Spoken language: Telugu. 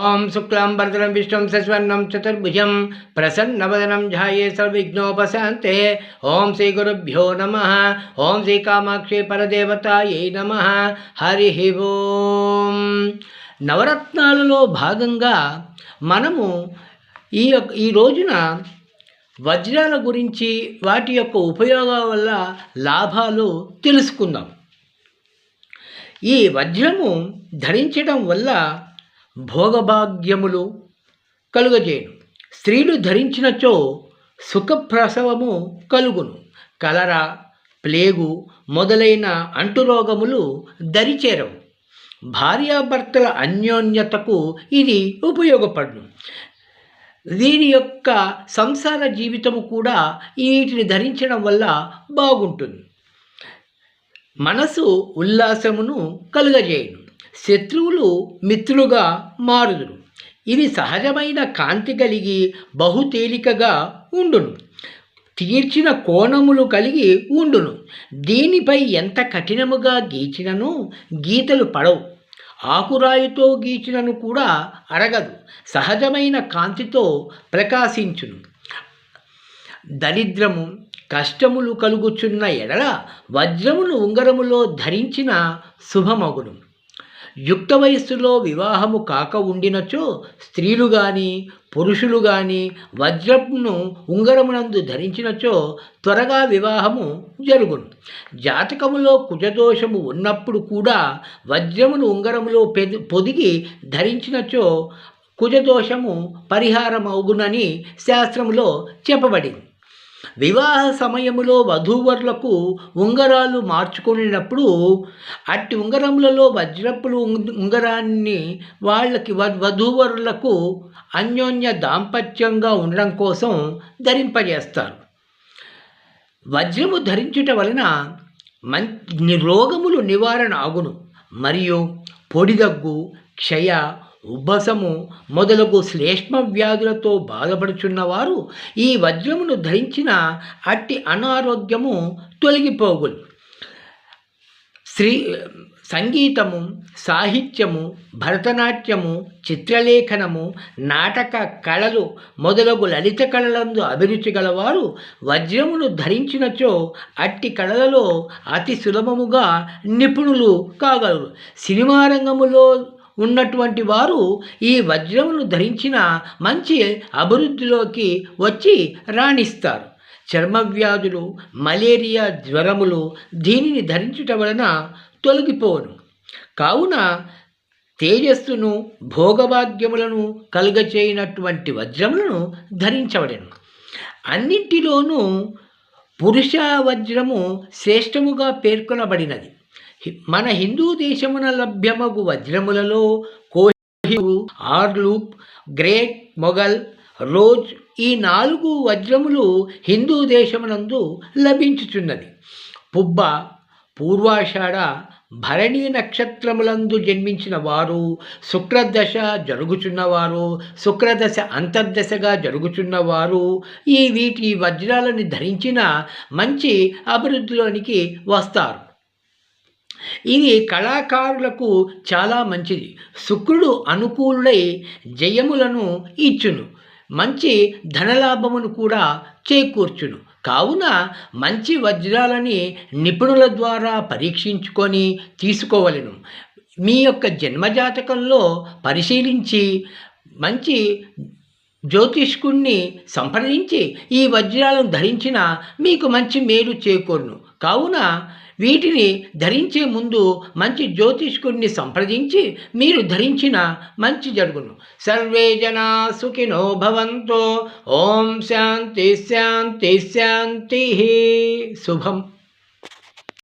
ఓం శుక్లాం భరతరం విష్ణుం సస్వర్ణం చతుర్భుజం ప్రసన్నవదనం ఝాయే సర్విఘ్నోపశాంతే ఓం శ్రీ గురుభ్యో నమ. ఓం శ్రీ కామాక్షి పరదేవతాయై నమ. హరి ఓం. నవరత్నాలలో భాగంగా మనము ఈ యొక్క ఈ రోజున వజ్రాల గురించి వాటి యొక్క ఉపయోగాల వల్ల లాభాలు తెలుసుకుందాం. ఈ వజ్రము ధరించడం వల్ల భోగభాగ్యములు కలుగజేయును. స్త్రీలు ధరించినచో సుఖప్రసవము కలుగును. కలరా ప్లేగు మొదలైన అంటురోగములు దరిచేరవు. భార్యాభర్తల అన్యోన్యతకు ఇది ఉపయోగపడును. దీని యొక్క సంసార జీవితము కూడా వీటిని ధరించడం వల్ల బాగుంటుంది. మనసు ఉల్లాసమును కలుగజేయును. శత్రువులు మిత్రులుగా మారుదురు. ఇది సహజమైన కాంతి కలిగి బహు తేలికగా ఉండును. తీర్చిన కోణములు కలిగి ఉండును. దీనిపై ఎంత కఠినముగా గీచినను గీతలు పడవు. ఆకురాయితో గీచినను కూడా అడగదు సహజమైన కాంతితో ప్రకాశించును. దరిద్రము కష్టములు కలుగుచున్న ఎడల వజ్రమును ఉంగరములో ధరించిన శుభమగును. యుక్త వయస్సులో వివాహము కాక ఉండినచో స్త్రీలు కానీ పురుషులు కానీ వజ్రమును ఉంగరమునందు ధరించినచో త్వరగా వివాహము జరుగును. జాతకములో కుజదోషము ఉన్నప్పుడు కూడా వజ్రమును ఉంగరములో పొదిగి ధరించినచో కుజదోషము పరిహారమవుగునని శాస్త్రములో చెప్పబడింది. వివాహ సమయములో వధూవరులకు ఉంగరాలు మార్చుకునేటప్పుడు అట్టి ఉంగరములలో వజ్రపులు ఉంగరాన్ని వాళ్ళకి వధూవరులకు అన్యోన్య దాంపత్యంగా ఉండడం కోసం ధరింపజేస్తారు. వజ్రము ధరించుట వలన మం రోగములు నివారణ అగును మరియు పొడిదగ్గు క్షయ ఉబ్బసము మొదలగు శ్లేష్మ వ్యాధులతో బాధపడుచున్నవారు ఈ వజ్రమును ధరించిన అట్టి అనారోగ్యము తొలగిపోగులు శ్రీ సంగీతము సాహిత్యము భరతనాట్యము చిత్రలేఖనము నాటక కళలు మొదలగు లలిత కళలందు అభిరుచి గలవారు వజ్రమును ధరించినచో అట్టి కళలలో అతి సులభముగా నిపుణులు కాగలరు. సినిమా రంగములో ఉన్నటువంటి వారు ఈ వజ్రమును ధరించిన మంచి అభివృద్ధిలోకి వచ్చి రాణిస్తారు. చర్మవ్యాధులు మలేరియా జ్వరములు దీనిని ధరించుట వలన తొలగిపోను కావున తేజస్సును భోగభాగ్యములను కలుగచేయనటువంటి వజ్రములను ధరించబడను అన్నింటిలోనూ పురుష వజ్రము శ్రేష్టముగా పేర్కొనబడినది. మన హిందూ దేశమున లభ్యమగు వజ్రములలో Kohinoor Orlov Great Mughal Rose ఈ నాలుగు వజ్రములు హిందూ దేశమునందు లభించుచున్నది. పుబ్బ పూర్వాషాఢ భరణీ నక్షత్రములందు జన్మించిన వారు శుక్రదశ జరుగుచున్నవారు శుక్రదశ అంతర్దశగా జరుగుచున్నవారు ఈ వీటి వజ్రాలని ధరించిన మంచి అభివృద్ధిలోనికి వస్తారు. ఇది కళాకారులకు చాలా మంచిది. శుక్రుడు అనుకూలుడై జయములను ఇచ్చును. మంచి ధనలాభమును కూడా చేకూర్చును. కావున మంచి వజ్రాలని నిపుణుల ద్వారా పరీక్షించుకొని తీసుకోవలను. మీ యొక్క జన్మజాతకంలో పరిశీలించి మంచి జ్యోతిష్కుణ్ణి సంప్రదించి ఈ వజ్రాలను ధరించిన మీకు మంచి మేలు చేకూరును. కావున వీటిని ధరించే ముందు మంచి జ్యోతిష్కుడిని సంప్రదించి మీరు ధరించిన మంచి జరుగును. సర్వే జనా సుఖినో భవంతో. ఓం శాంతి శాంతి శాంతి. శుభం.